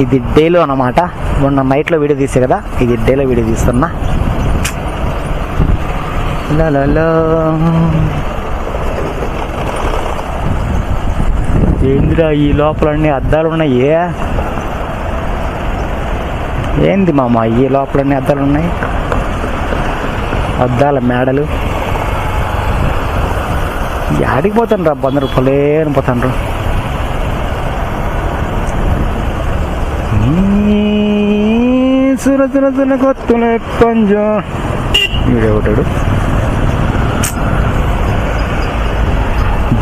ఇది డేలో అన్నమాట. మొన్న నైట్లో వీడియో తీసే కదా ఇది డేలో వీడియో తీస్తున్నా. ఏందిరా ఈ లోపల అన్ని అద్దాలు ఉన్నాయి? ఏంది మామ ఈ లోపల అన్ని అద్దాలు ఉన్నాయి? అద్దాల మేడలు. ఆడికి పోతాను రా బందరు రూపాయలే పోతాను సుర సుర సుర కొత్తులే కొంచెం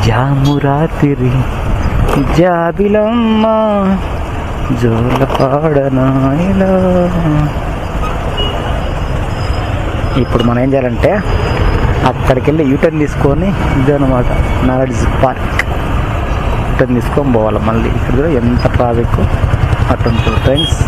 జాము రాత్రి జాబిలమ్మ జోల పాడనాయిలా ఇప్పుడు మనం ఏం చేయాలంటే అక్కడికి వెళ్ళి యూటర్న్ తీసుకొని ఇదనమాట నాలెడ్జ్ పార్క్. యూటర్న్ తీసుకొని పోవాలి మళ్ళీ. ఇక్కడ కూడా ఎంత ట్రాఫిక్ అటు ఫ్రెండ్స్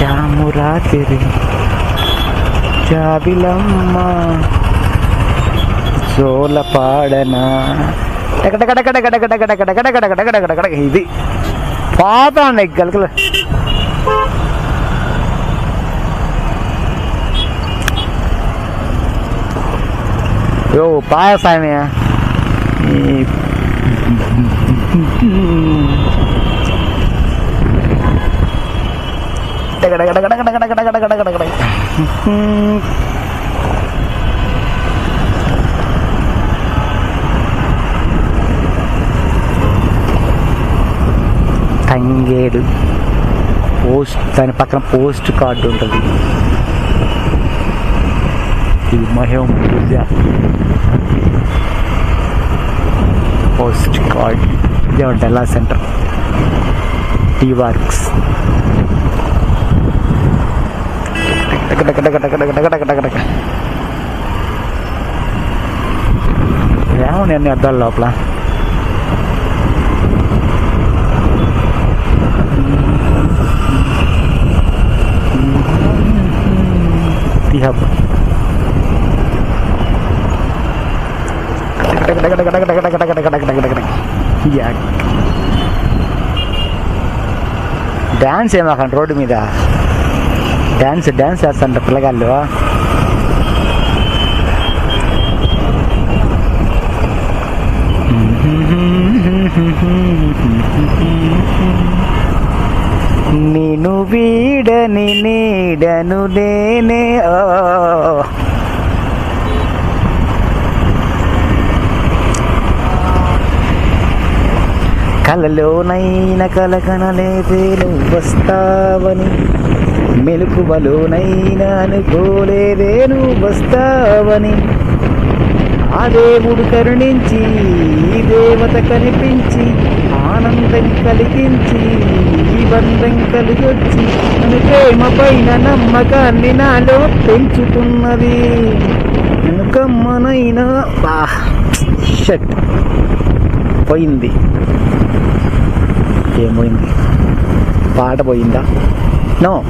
జామురాతిరి జాబిలమ్మ జోల పాడనా ఇది పోతాండి గలకల యో పాయసామి తంగేడు పోస్ట్ దాని పక్కన పోస్ట్ కార్డు ఉంటుంది ఇది మహేం పూజ పోస్ట్ కార్డ్ ఇదే డెల్లా సెంటర్ టీ వర్క్స్ ఏమో అన్ని అద్దాలు లోపల టీ డ్యాన్స్ ఏమాకండి రోడ్డు మీద. డ్యాన్స్ డ్యాన్స్ చేస్తాంట పిల్లగాళ్ళు. నేను వీడని నీడను నేనే ఓ కలలోనైన కలకనలేదే నువ్వు వస్తావని మెలుకువలోనైనా అనుకోలేదే నువ్వు వస్తావని. ఆ దేవుడు కరుణించి ఈ దేవత కనిపించి ఆనందం కలిగించి ఈ బంధం కలిగొచ్చి నన్ను ప్రేమ పైన నమ్మకాన్ని నాలో పెంచుతున్నది. నన్ను కమ్మనైనా షట్. పోయింది. ఏమైంది? పాట పోయిందా? నో.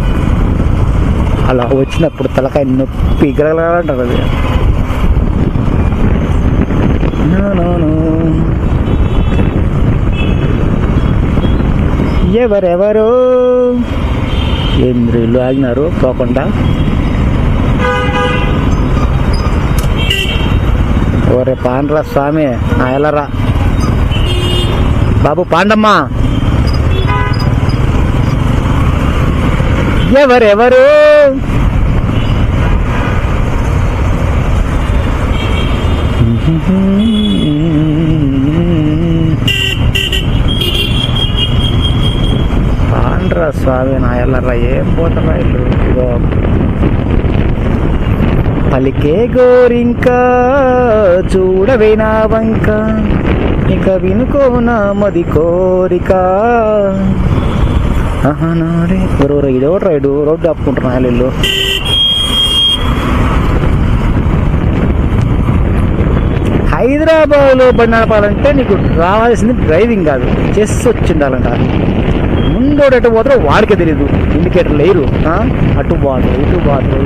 అలా వచ్చినప్పుడు తలకాయ నొప్పి గలగలంటారు అది. ఎవరెవరు? ఇంద్రులు ఆగినారు పోకుండా. ఓరే పాండ్రా స్వామి ఆయలరా. బాబు పాండమ్మా. ఎవరెవరు? పాండ్రా స్వామి నాయలరా ఏం పోతారా ఇల్లు పలికే గోరింక చూడవే నా వంక ఇక వినుకోనా మది కోరిక. ఆహా ఎవరు ఇదో రైడు రోడ్డు ఆపుకుంటున్నా వీళ్ళు? హైదరాబాద్లో బండి నడపాలంటే నీకు రావాల్సింది డ్రైవింగ్ కాదు చెస్ వచ్చి ఉండాలంట ముందోడు ఎటు పోతారో వాడికే తెలియదు ఇండికేటర్ లేరు. అటు బాదు ఇటు బాదు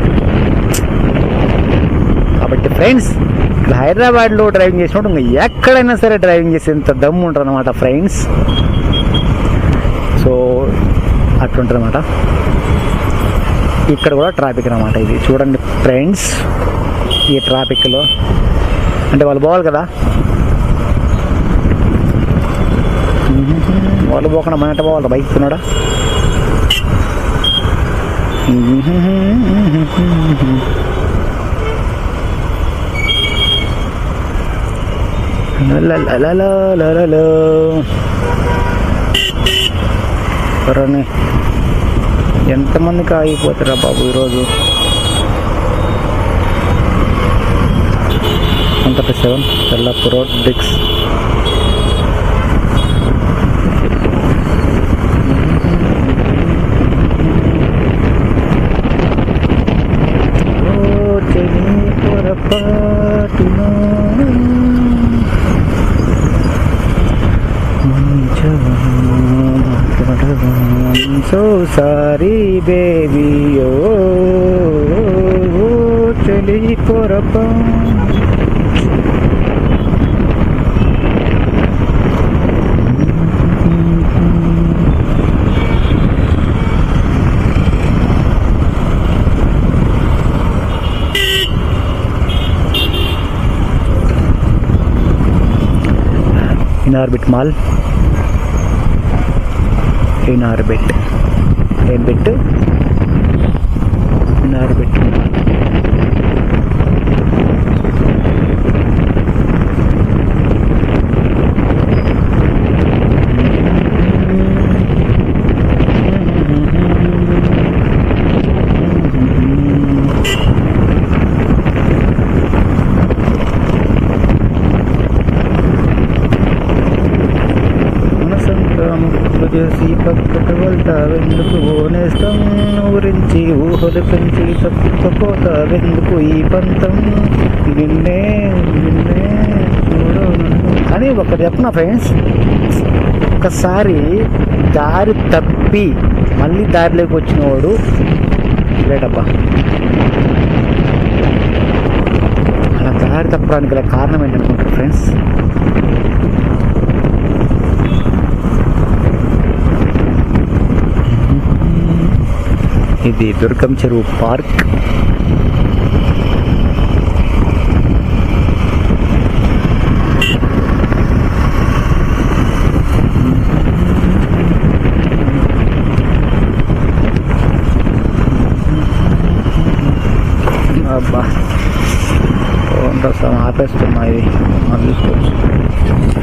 కాబట్టి ఫ్రెండ్స్ ఇక్కడ హైదరాబాద్లో డ్రైవింగ్ చేసినప్పుడు ఇంకా ఎక్కడైనా సరే డ్రైవింగ్ చేసేంత దమ్ము ఉంటుంది అనమాట ఫ్రెండ్స్. అట్లుంటుంది అనమాట ఇక్కడ కూడా ట్రాఫిక్ అనమాట ఇది. చూడండి ఫ్రెండ్స్ ఈ ట్రాఫిక్లో అంటే వాళ్ళు పోవాలి కదా? వాళ్ళు పోకుండా మన పోవాలి బైక్ తిన్నాడా సరే ఎంతమందికి ఆగిపోతారా బాబు ఈరోజు? ఎంత సెవెన్ తెల్లపు రోడ్ డిక్స్. I'm so sorry, baby. Oh, oh, oh chali korapa. in orbit mall mall ఏ ఏం బిట్ ఇనార్బిట్ ముక్కులు చేసి పక్కకు వెళ్తావెందుకు గురించి ఊరించి ఊహలు పెంచి తప్పుకుపోతావెందుకు ఈ పంతం? నిన్నే నిన్నే చూడు. కానీ ఒకటి చెప్పనా ఫ్రెండ్స్? ఒకసారి దారి తప్పి మళ్ళీ దారిలోకి వచ్చిన వాడు లేటబ్బా అలా దారి తప్పడానికి గల కారణం ఏంటనుకుంటారు ఫ్రెండ్స్? ఇది దుర్గం చెరువు పార్క్ అబ్బా ఆపేస్తున్నా ఇది మళ్ళీ చూసుకోవచ్చు